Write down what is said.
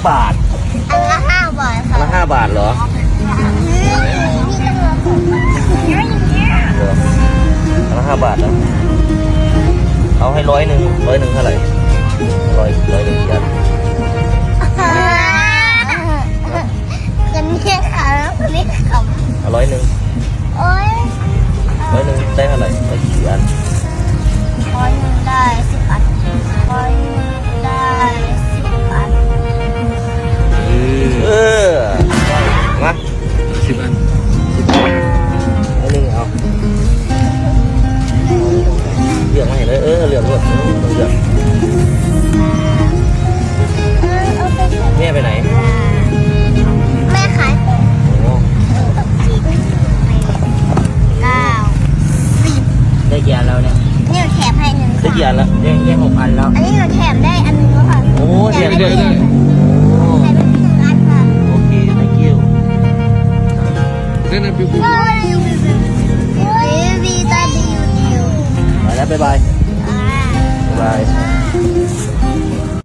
ละบาท อันละห้าบาทอัค่ะนละห้าบาทเหรอนี่ต้องมาผมเหรออันละห้าบาทนะเอาให้ร้อยหนึ่งร้อยหนึ่งเท่าไหร่ร้อยร้อยหนึ่งกี่อันคนนี้ค่ะคนนี้ขเอาร้อยหนึ่ง สิบอันร้อยหนึ่งเอาเลือกมาให้เลยเออเลือกรวดเออเลือกเออเอาไปเถอะแม่ไปไหนแม่ขายของโอ้ตกจีบเก้าสิบได้กี่อันแล้วเนี่ยนี่หนูแถมให้หนึ่งได้กี่อันละได้ได้หกอันแล้วอันนี้หนูแนั่นน่ะปิ๊บปิ๊บ